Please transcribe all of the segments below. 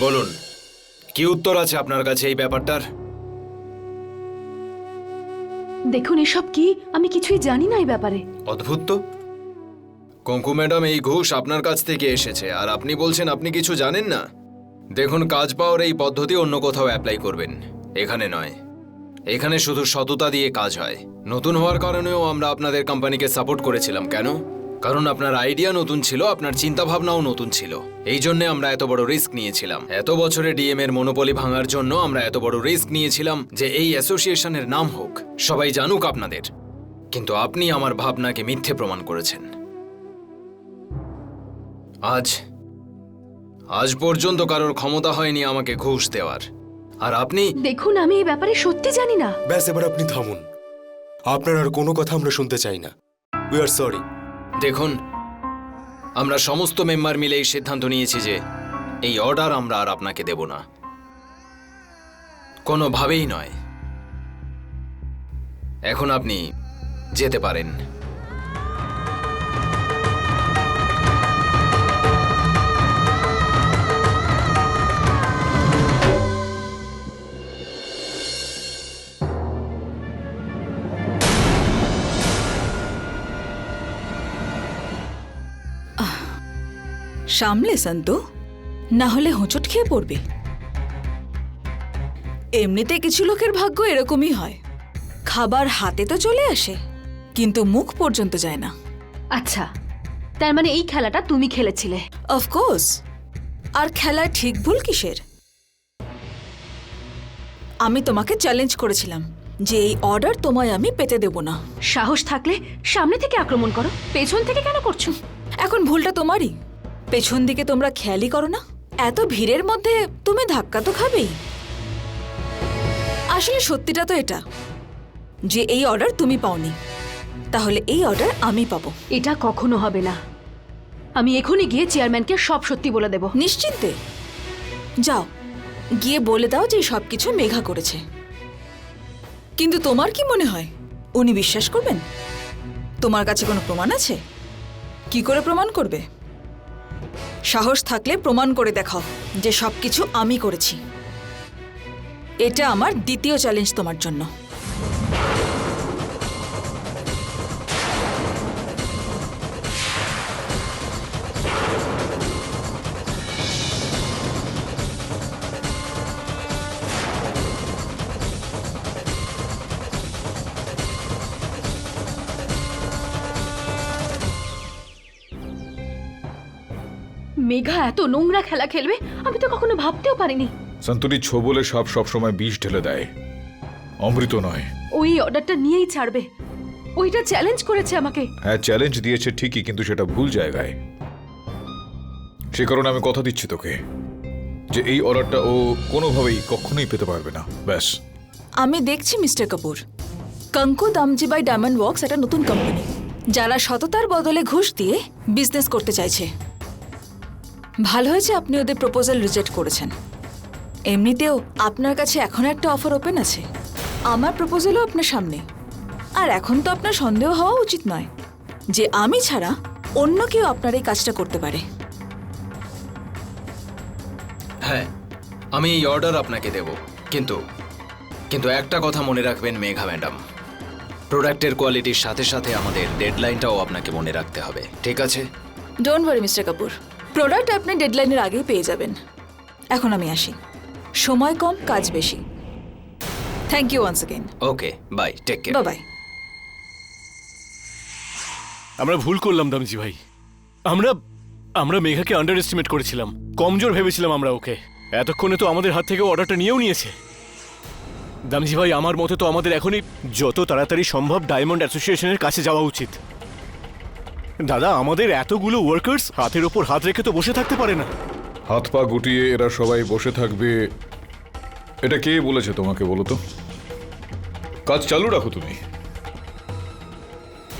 বলুন কি উত্তর আছে আপনার কাছে এই ব্যাপারটার? দেখুন এসব কি? আমি কিছুই জানি না এই ব্যাপারে। অদ্ভুত তো। কঙ্কু ম্যাডাম এই ঘুষ আপনার কাছ থেকে এসেছে আর আপনি বলছেন আপনি কিছু জানেন না? দেখুন কাজ পাওয়ার এই পদ্ধতি অন্য কোথাও অ্যাপ্লাই করবেন। এখানে নয়। এখানে শুধু সততা দিয়ে কাজ হয়। নতুন হওয়ার কারণেও আমরা আপনাদের কোম্পানিকে সাপোর্ট করেছিলাম, কেন? কারণ আপনার আইডিয়া নতুন ছিল, আপনার চিন্তা ভাবনাও নতুন ছিল। এই জন্য আমরা এত বড় রিস্ক নিয়েছিলাম। এত বছরে ডিএম এর মনোপলি ভাঙার জন্য আমরা এত বড় রিস্ক নিয়েছিলাম যে এই অ্যাসোসিয়েশনের নাম হোক, সবাই জানুক আপনাদের। কিন্তু আপনি আমার ভাবনাকে মিথ্যে প্রমাণ করেছেন। আজ আজ পর্যন্ত কারোর ক্ষমতা হয়নি আমাকে ঘুষ দেওয়ার। আর আপনি দেখুন আমি এই ব্যাপারে সত্যি জানি না। ব্যাস এবার আপনি থামুন। আপনার আর কোনো কথা আমরা শুনতে চাই না। উই আর সরি দেখুন আমরা সমস্ত মেম্বার মিলে এই সিদ্ধান্ত নিয়েছি যে এই অর্ডার আমরা আর আপনাকে দেব না। কোনোভাবেই নয়। এখন আপনি যেতে পারেন। সামলে সন্তু। না হলে হোঁচট খেয়ে পড়বে। এমনিতে কিছু লোকের ভাগ্য এরকমই হয়। খাবার হাতে তো চলে আসে কিন্তু মুখ পর্যন্ত যায় না। আচ্ছা তার মানে এই খেলাটা তুমি খেলেছিলে? অফকোর্স আর খেলায় ঠিক ভুল কিসের? আমি তোমাকে চ্যালেঞ্জ করেছিলাম যে এই অর্ডার তোমায় আমি পেতে দেব না। সাহস থাকলে সামনে থেকে আক্রমণ করো পেছন থেকে কেন করছ? এখন ভুলটা তোমারই। পেছন দিকে তোমরা খেয়ালই করো না। এত ভিড়ের মধ্যে তুমি ধাক্কা তো খাবেই। আসলে সত্যিটা তো এটা যে এই অর্ডার তুমি পাওনি। তাহলে এই অর্ডার আমি পাবো। এটা কখনো হবে না। আমি এখনই গিয়ে চেয়ারম্যানকে সব সত্যি বলে দেব। নিশ্চিন্তে। যাও গিয়ে বলে দাও যে সব কিছু মেঘা করেছে। কিন্তু তোমার কি মনে হয়? উনি বিশ্বাস করবেন? তোমার কাছে কোনো প্রমাণ আছে? কি করে প্রমাণ করবে? সাহস থাকলে প্রমাণ করে দেখাও যে সব কিছু আমি করেছি। এটা আমার দ্বিতীয় চ্যালেঞ্জ তোমার জন্য। মেঘা এত নোংরা খেলা খেলবে আমি তো কখনো ভাবতেও পারিনি। সন্তুরি ছোবলে সাপ সবসময় বিষ ঢেলে দেয়। অমৃত নয়। ওই অর্ডারটা নিয়েই ছাড়বে। ওইটা চ্যালেঞ্জ করেছে আমাকে। হ্যাঁ চ্যালেঞ্জ দিয়েছে ঠিকই কিন্তু সেটা ভুল জায়গায়। সে কারণে আমি কথা দিচ্ছি তোকে যে এই অর্ডারটা ও কোনোভাবেই কখনোই পেতে পারবে না। ব্যাস। আমি দেখছি mister Kapoor. Kanku Damjibhai diamond works একটা নতুন কোম্পানি যারা সততার বদলে ঘুষ দিয়ে বিজনেস করতে চাইছে। ভালো হয়েছে আপনি ওদের প্রপোজাল রিজেক্ট করেছেন। এমনিতেও আপনার কাছে এখন একটা অফার ওপেন আছে। আমার প্রপোজালও আপনার সামনে। আর এখন তো আপনার সন্দেহ হওয়া উচিত নয় যে আমি ছাড়া অন্য কেউ আপনার এই কাজটা করতে পারে। হ্যাঁ আমি এই অর্ডার আপনাকে দেব। কিন্তু কিন্তু একটা কথা মনে রাখবেন মেঘা ম্যাডাম। প্রোডাক্টের কোয়ালিটির সাথে সাথে আমাদের ডেডলাইনটাও আপনাকে মনে রাখতে হবে ঠিক আছে? Don't worry mister Kapoor product আপনি ডেডলাইনের আগেই পেয়ে যাবেন। এখন আমি আসি। সময় কম কাজ বেশি। Thank you once again okay bye take care bye bye আমরা ভুল করলাম দামজি ভাই। আমরা আমরা মেঘাকে আন্ডার এস্টিমেট করেছিলাম। কমজোর ভেবেছিলাম আমরা ওকে। এতক্ষণে তো আমাদের হাত থেকে অর্ডারটা নিয়েও নিয়েছে। দামজি ভাই আমার মতে তো আমাদের এখনই যত তাড়াতাড়ি সম্ভব ডায়মন্ড অ্যাসোসিয়েশনের কাছে যাওয়া উচিত। দাদা আমাদের এতগুলো ওয়ার্কার্স হাতের ওপর হাত রেখে তো বসে থাকতে পারে না। হাত পা গুটিয়ে এরা সবাই বসে থাকবে। এটা কে বলেছে তোমাকে বলো তো? কাজ চালু রাখো তুমি।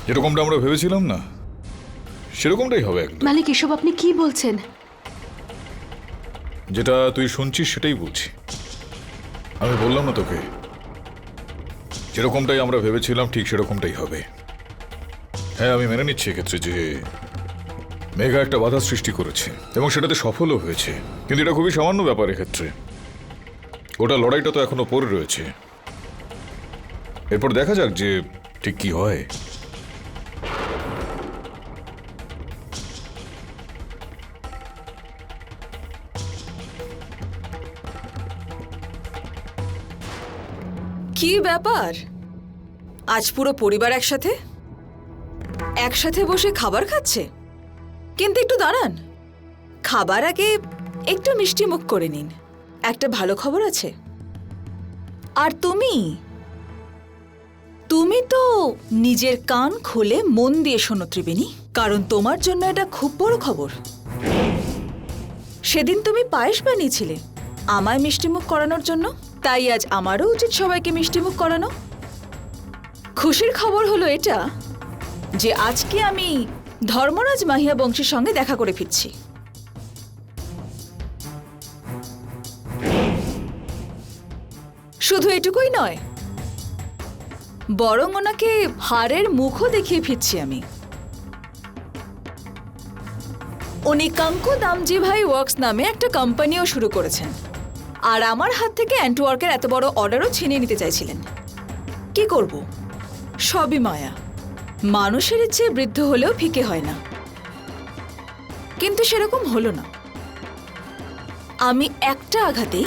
যেরকমটা আমরা ভেবেছিলাম না সেরকমটাই হবে একদম। মালিক এসব আপনি কি বলছেন? যেটা তুই শুনছিস সেটাই বলছি। আমি বললাম না তোকে। যেরকমটাই আমরা ভেবেছিলাম ঠিক সেরকমটাই হবে। হ্যাঁ আমি মেনে নিচ্ছি এক্ষেত্রে যে মেঘা একটা বাধা সৃষ্টি করেছে এবং সেটাতে সফলও হয়েছে। কিন্তু এটা খুবই সামান্য ব্যাপার এক্ষেত্রে। ওটা লড়াইটা তো এখনও পড়ে রয়েছে। এরপর দেখা যাক যে ঠিক কি হয়। কি ব্যাপার? আজ পুরো পরিবার একসাথে? একসাথে বসে খাবার খাচ্ছে? কিন্তু একটু দাঁড়ান। খাবার আগে একটু মিষ্টি মুখ করে নিন। একটা ভালো খবর আছে। আর তুমি? তুমি তো নিজের কান খুলে মন দিয়ে শোনো, ত্রিবেণী, কারণ তোমার জন্য এটা খুব বড় খবর। সেদিন তুমি পায়েস বানিয়েছিলে। আমায় মিষ্টিমুখ করানোর জন্য, তাই আজ আমারও উচিত সবাইকে মিষ্টিমুখ করানো। খুশির খবর হলো এটা যে আজকে আমি ধর্মরাজ মাহিয়া বংশের সঙ্গে দেখা করে ফিরছি। শুধু এটুকুই নয়, বরং ওনাকে হারের মুখও দেখিয়ে ফিরছি আমি। উনি কাঙ্কু দামজি ভাই ওয়ার্কস নামে একটা কোম্পানিও শুরু করেছেন, আর আমার হাত থেকে অ্যান্টওয়ার্কের এত বড় অর্ডারও ছিনিয়ে নিতে চাইছিলেন। কি করব? সবই মায়া। মানুষের ইচ্ছে বৃদ্ধ হলেও ফিকে হয় না। কিন্তু সেরকম হলো না। আমি একটা আঘাতেই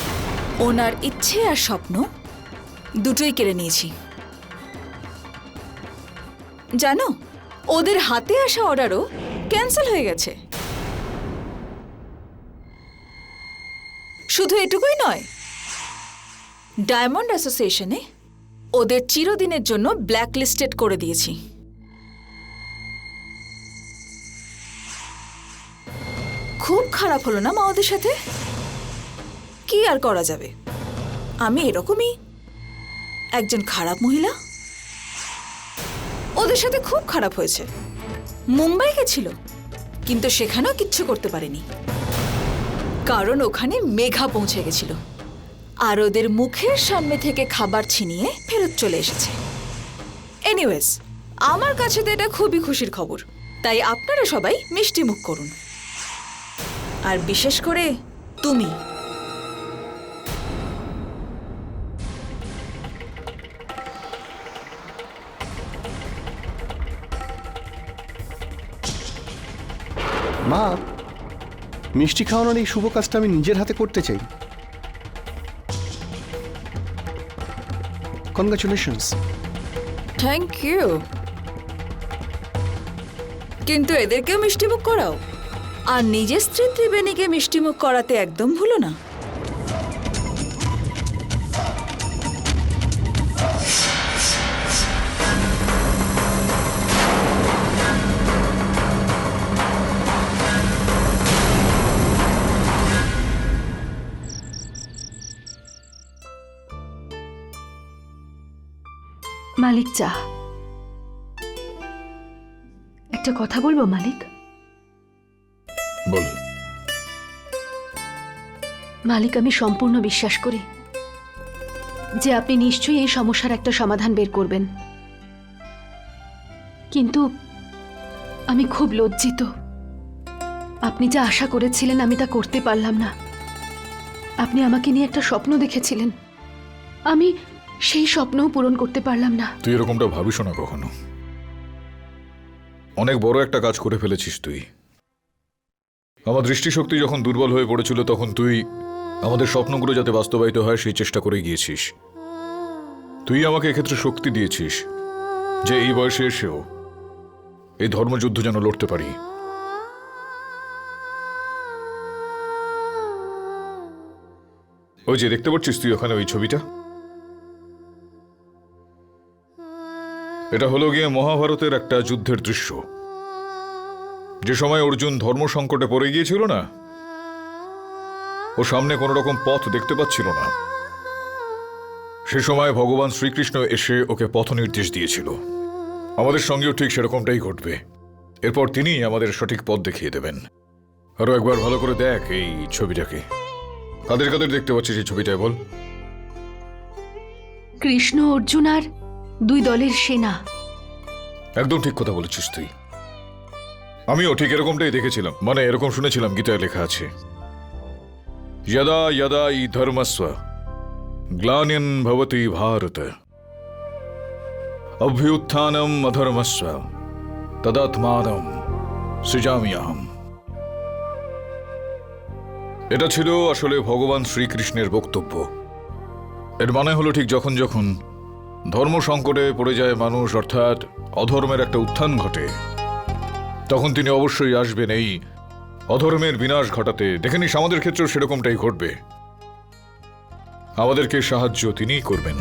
ওনার ইচ্ছে আর স্বপ্ন দুটোই কেড়ে নিয়েছি। জানো, ওদের হাতে আসা অর্ডারও ক্যান্সেল হয়ে গেছে। শুধু এটুকুই নয়, ডায়মন্ড অ্যাসোসিয়েশনে ওদের চিরদিনের জন্য ব্ল্যাক লিস্টেড করে দিয়েছি। খুব খারাপ হলো না মা ওদের সাথে? কি আর করা যাবে? আমি এরকমই। একজন খারাপ মহিলা? ওদের সাথে খুব খারাপ হয়েছে। মুম্বাই গেছিল, কিন্তু সেখানেও কিচ্ছু করতে পারেনি। কারণ ওখানে মেঘা পৌঁছে গেছিল। আর ওদের মুখের সামনে থেকে খাবার ছিনিয়ে ফেরত চলে এসেছে। এনিওয়েজ আমার কাছে তো এটা খুবই খুশির খবর। তাই আপনারা সবাই মিষ্টি মুখ করুন। আর বিশেষ করে তুমি। মা মিষ্টি খাওয়ানোর এই শুভ কাজটা আমি নিজের হাতে করতে চাই। কনগ্রাচুলেশনস থ্যাংক ইউ কিন্তু এদেরকেও মিষ্টিমুখ করাও। আর নিজের স্ত্রী ত্রিবেণীকে মিষ্টিমুখ করাতে একদম ভুলো না। মালিক চা। একটা কথা বলব, মালিক? মালিক, আমি সম্পূর্ণ বিশ্বাস করি যে আপনি নিশ্চয়ই এই সমস্যার একটা সমাধান বের করবেন। কিন্তু আমি খুব লজ্জিত। আপনি যা আশা করেছিলেন, আমি তা করতে পারলাম না। আপনি আমাকে নিয়ে একটা স্বপ্ন দেখেছিলেন। আমি সেই স্বপ্নও পূরণ করতে পারলাম না। তুই এরকমটা ভাবিস না কখনো। অনেক বড় একটা কাজ করে ফেলেছিস তুই। আমার দৃষ্টিশক্তি যখন দুর্বল হয়ে পড়েছিল, তখন তুই আমাদের স্বপ্নগুলো যাতে বাস্তবায়িত হয়, সেই চেষ্টা করে গিয়েছিস। তুই আমাকে এক্ষেত্রে শক্তি দিয়েছিস যে এই বয়সে এসেও এই ধর্মযুদ্ধ যেন লড়তে পারি। ওই যে, দেখতে পাচ্ছিস তুই ওখানে ওই ছবিটা? এটা হলো গিয়ে মহাভারতের একটা যুদ্ধের দৃশ্য। যে সময় অর্জুন ধর্ম সংকটে পড়ে গিয়েছিল না ও সামনে কোনো রকম পথ দেখতে পাচ্ছিল না। সে সময় ভগবান শ্রীকৃষ্ণ এসে ওকে পথ নির্দেশ দিয়েছিল। আমাদের সঙ্গেও ঠিক সেরকমটাই ঘটবে। এরপর তিনি আমাদের সঠিক পথ দেখিয়ে দেবেন। আরও একবার ভালো করে দেখ এই ছবিটাকে। কাদের কাদের দেখতে পাচ্ছিস এই ছবিটায় বল। কৃষ্ণ অর্জুন আর দুই দলের সেনা। একদম ঠিক কথা বলেছিস তুই। আমিও ঠিক এরকমটাই দেখেছিলাম। মানে এরকম শুনেছিলাম গীতায় লেখা আছে। যদা যদা ই ধর্মস্ব গ্লানিন ভবতি ভারত অভ্যুত্থানম অধর্মস্ব তদাত্মানম সৃজামি আহম এটা ছিল আসলে ভগবান শ্রীকৃষ্ণের বক্তব্য। এর মানে হলো ঠিক যখন যখন ধর্ম সংকটে পড়ে যায় মানুষ, অর্থাৎ অধর্মের একটা উত্থান ঘটে, তখন তিনি অবশ্যই আসবেন এই অধর্মের বিনাশ ঘটাতে। দেখে নিস আমাদের ক্ষেত্রেও সেরকমটাই ঘটবে। আমাদেরকে সাহায্য তিনিই করবেন।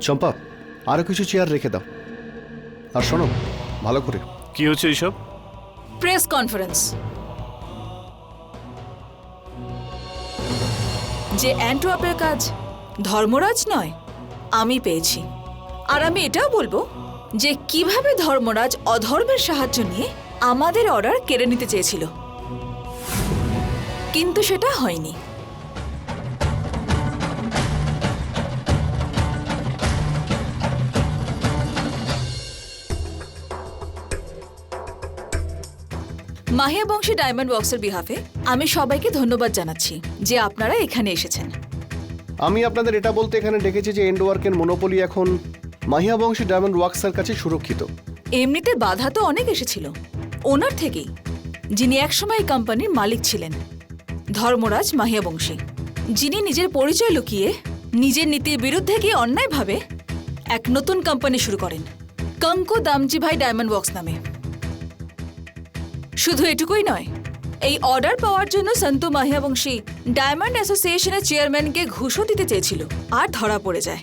চম্পা আরও কিছু চেয়ার রেখে দাও। আর শোনো ভালো করে। কি হচ্ছে এইসব? Press conference. যে অ্যান্ট্রপের কাজ ধর্মরাজ নয়, আমি পেয়েছি। আর আমি এটাও বলব যে কীভাবে ধর্মরাজ অধর্মের সাহায্য নিয়ে আমাদের অর্ডার কেড়ে নিতে চেয়েছিল। কিন্তু সেটা হয়নি। মাহিয়া বংশী ডায়মন্ড ওয়ার্কসের বিহাফে আমি সবাইকে ধন্যবাদ জানাচ্ছি যে আপনারা এখানে এসেছেন। আমি আপনাদের এটা বলতে এখানে ডেকেছি যে এন্ড ওয়ার্কের মনোপলি এখন মাহিয়া বংশী ডায়মন্ড ওয়ার্কসের কাছে সুরক্ষিত। এমনিতে বাধা তো অনেক এসেছিল। ওনার থেকেই যিনি একসময় এই কোম্পানির মালিক ছিলেন ধর্মরাজ মাহিয়া বংশী। যিনি নিজের পরিচয় লুকিয়ে নিজের নীতির বিরুদ্ধে গিয়ে অন্যায়ভাবে এক নতুন কোম্পানি শুরু করেন। কঙ্কো দামজি ভাই ডায়মন্ড ওয়ার্কস নামে। শুধু এটুকুই নয়, এই অর্ডার পাওয়ার জন্য সন্তু মাহিয়া বংশী ডায়মন্ড অ্যাসোসিয়েশনের চেয়ারম্যানকে ঘুষও দিতে চেয়েছিল, আর ধরা পড়ে যায়।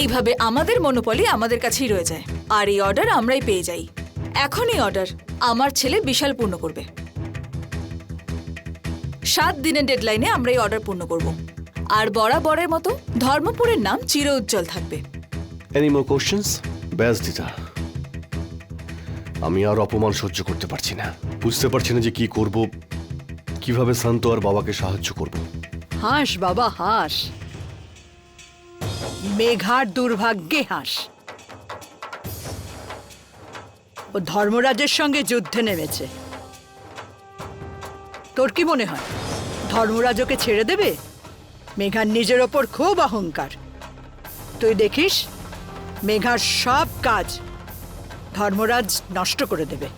এইভাবে আমাদের মনোপলি আমাদের কাছেই রয়ে যায়, আর এই অর্ডার আমরাই পেয়ে যাই। এখন এই অর্ডার আমার ছেলে বিশাল পূর্ণ করবে। সাত দিনের ডেডলাইনে আমরা এই অর্ডার পূর্ণ করব, আর বরাবরের মতো ধর্মপুরের নাম চির উজ্জ্বল থাকবে কোশ্চেন্স ব্যাস দিদা আমি আর অপমান সহ্য করতে পারছি না। বুঝতে পারছি না যে কি করব, কীভাবে শান্ত আর বাবাকে সাহায্য করব। হাস বাবা, হাস। মেঘার দুর্ভাগ্যে হাস। ও ধর্মরাজের সঙ্গে যুদ্ধে নেমেছে। তোর কি মনে হয়? ধর্মরাজ ওকে ছেড়ে দেবে? মেঘার নিজের ওপর খুব অহংকার। তুই দেখিস, মেঘার সব কাজ ধর্মরাজ নষ্ট করে দেবে।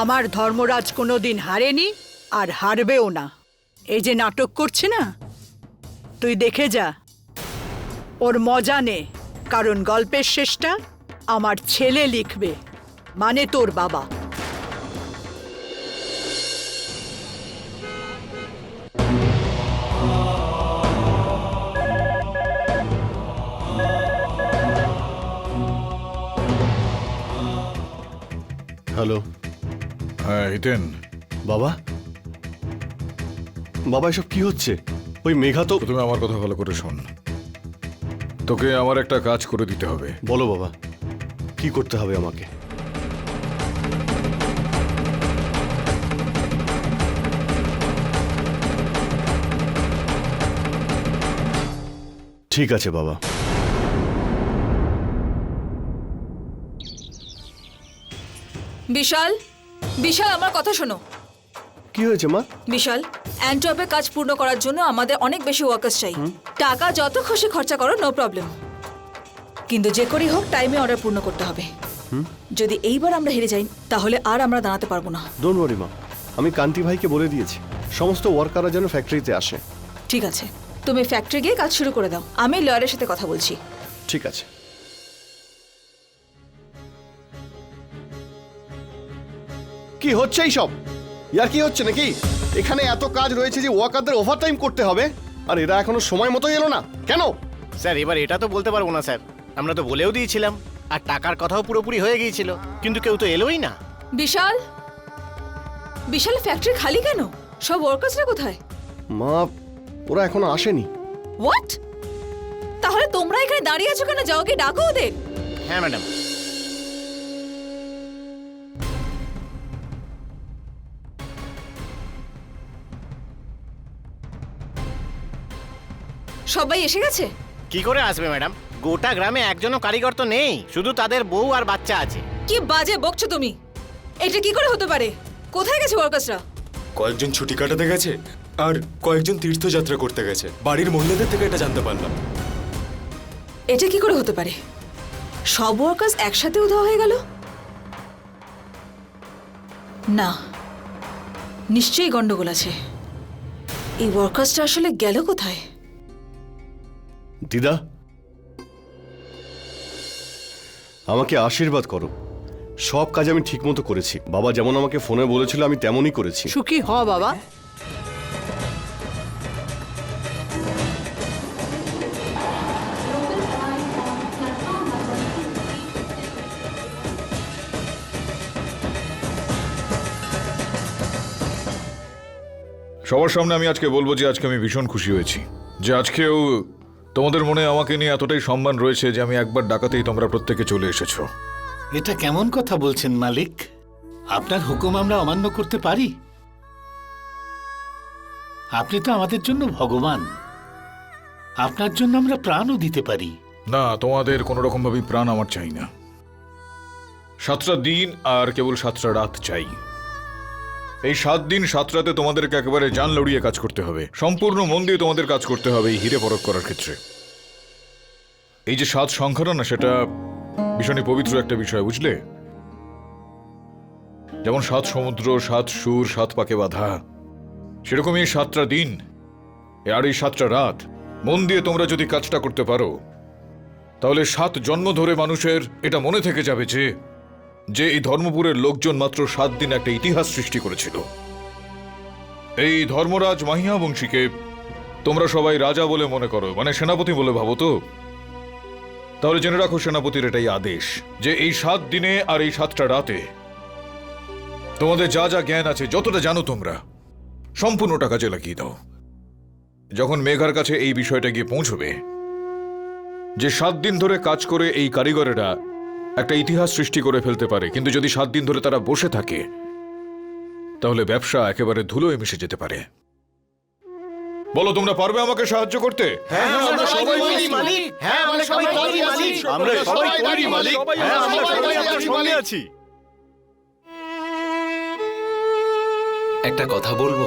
আমার ধর্মরাজ কোনো দিন হারেনি আর হারবেও না। এই যে নাটক করছে না? তুই দেখে যা। ওর মজা নে, কারণ গল্পের শেষটা আমার ছেলে লিখবে মানে তোর বাবা। হ্যালো হ্যাঁ হিতেন বাবা? বাবা এসব কি হচ্ছে? ওই মেঘা তো প্রথমে আমার কথা ভালো করে শোন। তোকে আমার একটা কাজ করে দিতে হবে। বলো বাবা কি করতে হবে আমাকে? ঠিক আছে বাবা। বিশাল বিশাল আমার কথা শোনো। কি হয়েছে মা? বিশাল অ্যান্ট্রপের কাজ পূর্ণ করার জন্য আমাদের অনেক বেশি ওয়ার্কার্স চাই। টাকা যত খুশি খরচা করো নো প্রবলেম কিন্তু যে করেই হোক টাইমে অর্ডার পূর্ণ করতে হবে। যদি এইবার আমরা হেরে যাই তাহলে আর আমরা দাঁড়াতে পারব না। ডোন্ট ওয়ারি মা। আমি কান্তি ভাইকে বলে দিয়েছি সমস্ত ওয়ার্কাররা যেন ফ্যাক্টরিতে আসে। ঠিক আছে তুমি ফ্যাক্টরি গিয়ে কাজ শুরু করে দাও। আমি লয়ারের সাথে কথা বলছি। ঠিক আছে। কি হচ্ছে এই সব ইয়ার কি হচ্ছে নাকি? এখানে এত কাজ রয়েছে যে ওয়ার্কারদের ওভারটাইম করতে হবে। আর এরা এখনও সময় মতো এলো না। কেন? স্যার এবার এটা তো বলতে পারব না স্যার। আমরা তো বলেও দিয়েছিলাম। আর টাকার কথাও পুরোপুরি হয়ে গিয়েছিল। কিন্তু কেউ তো এলোই না। বিশাল? বিশাল ফ্যাক্টরি খালি কেন? সব ওয়ার্কার্সরা কোথায়? মা ওরা এখনও আসেনি। হোয়াট তাহলে তোমরা এখানে দাঁড়িয়ে আছো কেন? যাও কি ডাকো ওদের। হ্যাঁ ম্যাডাম সবাই এসে গেছে? কি করে আসবে ম্যাডাম? গোটা গ্রামে একজনও কারিগর তো নেই। শুধু তাদের বউ আর বাচ্চা আছে। কি বাজে বকছো তুমি? এটা কি করে হতে পারে? কোথায় গেছে ওয়ার্কার্সরা? কয়েকজন ছুটি কাটাতে গেছে আর কয়েকজন তীর্থযাত্রা করতে গেছে। বাড়ির মহিলাদের থেকে এটা জানতে পারলাম। এটা কি করে হতে পারে? সব ওয়ার্কার্স একসাথে উধাও হয়ে গেল? না নিশ্চয়ই গন্ডগোল আছে। এই ওয়ার্কার্সটা আসলে গেল কোথায়? দিদা আমাকে আশীর্বাদ করো। সব কাজ আমি ঠিকমতো করেছি। বাবা যেমন আমাকে ফোনে বলেছিল আমি তেমনই করেছি। সুখী হ বাবা। সবার সামনে আমি আজকে বলব যে আজকে আমি ভীষণ খুশি হয়েছি। যে আজকেও তোমাদের মনে আমাকে নিয়ে এতটাই সম্মান রয়েছে যে আমি একবার ডাকাতেই তোমরা প্রত্যেকে চলে এসেছ। এটা কেমন কথা বলছেন মালিক? আপনার হুকুম আমরা অমান্য করতে পারি? আপনি তো আমাদের জন্য ভগবান। আপনার জন্য আমরা প্রাণও দিতে পারি। না তোমাদের কোনো রকম ভাবেই প্রাণ আমার চাই না। সাতটা দিন আর কেবল সাতটা রাত চাই। এই সাত দিন, সাত রাতে তোমাদেরকে একেবারে জান লড়িয়ে কাজ করতে হবে। সম্পূর্ণ মন দিয়ে তোমাদের কাজ করতে হবে এই হিরে পরখ করার ক্ষেত্রে। এই যে সাত সংখ্যাটা না সেটা ভীষণই পবিত্র একটা বিষয়, বুঝলে? যেমন সাত সমুদ্র, সাত সুর, সাত পাকে বাঁধা, সেরকমই এই সাতটা দিন আর এই সাতটা রাত। মন দিয়ে তোমরা যদি কাজটা করতে পারো, তাহলে সাত জন্ম ধরে মানুষের এটা মনে থেকে যাবে যে যে এই ধর্মপুরের লোকজন মাত্র সাত দিন একটা ইতিহাস সৃষ্টি করেছিল। এই ধর্মরাজ মাহিয়া বংশীকে তোমরা সবাই রাজা বলে মনে করো মানে সেনাপতি বলে ভাবো তো? তাহলে জেনে রাখো সেনাপতির এটাই আদেশ, যে এই সাত দিনে আর এই সাতটা রাতে তোমাদের যা যা জ্ঞান আছে, যতটা জানো তোমরা সম্পূর্ণটা কাজে লাগিয়ে দাও। যখন মেঘার কাছে এই বিষয়টা গিয়ে পৌঁছবে, যে সাত দিন ধরে কাজ করে এই কারিগরেরা একটা ইতিহাস সৃষ্টি করে ফেলতে পারে কিন্তু যদি সাত দিন ধরে তারা বসে থাকে তাহলে ব্যবসা একেবারে ধুলোয় মিশে যেতে পারে বলো তোমরা পারবে আমাকে সাহায্য করতে আমরা সবাই তৈরি, মালিক। হ্যাঁ, আমরা সবাই তৈরি, মালিক। আমরা সবাই তৈরি, মালিক। আমরা সবাই আপনার সঙ্গে আছি। একটা কথা বলব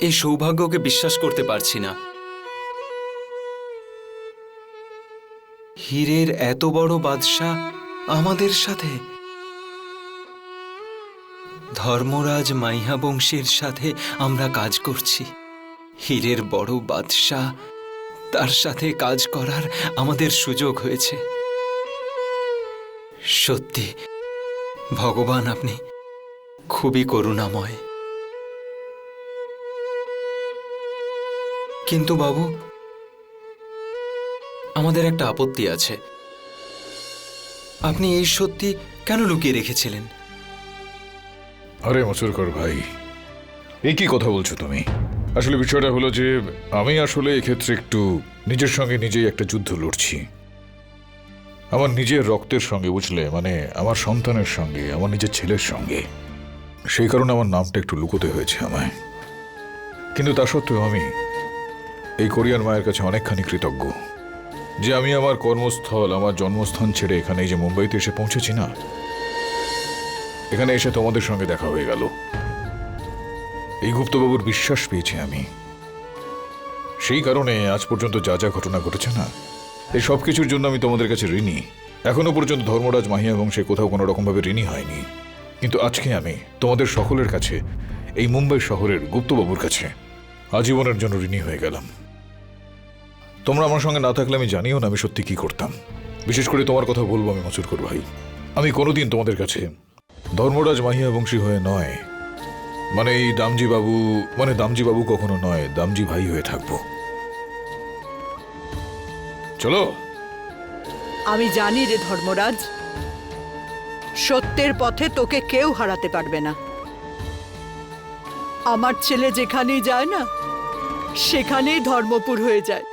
এই সৌভাগ্যকে বিশ্বাস করতে পারছি না হীরের এত বড় বাদশা আমাদের সাথে। ধর্মরাজ মাইহা বংশীর সাথে আমরা কাজ করছি। হীরের বড় বাদশা তার সাথে কাজ করার আমাদের সুযোগ হয়েছে। সত্যি, ভগবান আপনি খুবই করুণাময়। কিন্তু বাবু আমাদের একটা আপত্তি আছে। আপনি এই সত্যি কেন লুকিয়ে রেখেছিলেন? আরে মসুরকর ভাই এই কি কথা বলছো তুমি? আসলে বিষয়টা হলো যে, আমি আসলে এক্ষেত্রে একটু নিজের সঙ্গে নিজেই একটা যুদ্ধ লড়ছি। আমার নিজের রক্তের সঙ্গে, বুঝলে? মানে আমার সন্তানের সঙ্গে, আমার নিজের ছেলের সঙ্গে। সেই কারণে আমার নামটা একটু লুকোতে হয়েছে আমায়। কিন্তু তা সত্ত্বেও আমি এই কোরিয়ান মায়ের কাছে অনেকখানি কৃতজ্ঞ। যে আমি আমার কর্মস্থল, আমার জন্মস্থান ছেড়ে এখানে যে মুম্বাইতে এসে পৌঁছেছি না? এখানে এসে তোমাদের সঙ্গে দেখা হয়ে গেল। এই গুপ্তবাবুর বিশ্বাস পেয়েছি আমি। সেই কারণে আজ পর্যন্ত যা যা ঘটনা ঘটেছে না এই সব কিছুর জন্য আমি তোমাদের কাছে ঋণী। এখনও পর্যন্ত ধর্মরাজ মাহিয়া বংশে কোথাও কোনো রকমভাবে ঋণী হয়নি। কিন্তু আজকে আমি তোমাদের সকলের কাছে, এই মুম্বাই শহরের গুপ্তবাবুর কাছে, আজীবনের জন্য ঋণী হয়ে গেলাম। তোমরা আমার সঙ্গে না থাকলে আমি জানিও না আমি সত্যি কি করতাম। বিশেষ করে তোমার কথা বলব আমি মচুরকর ভাই। আমি কোনোদিন তোমাদের কাছে ধর্মরাজ মাহিয়া বংশী হয়ে নয়। মানে এই দামজি বাবু মানে দামজি বাবু কখনো নয়, দামজি ভাই হয়ে থাকব। চলো। আমি জানি রে ধর্মরাজ, সত্যের পথে তোকে কেউ হারাতে পারবে না। আমার ছেলে যেখানেই যায় না, সেখানেই ধর্মপুর হয়ে যায়।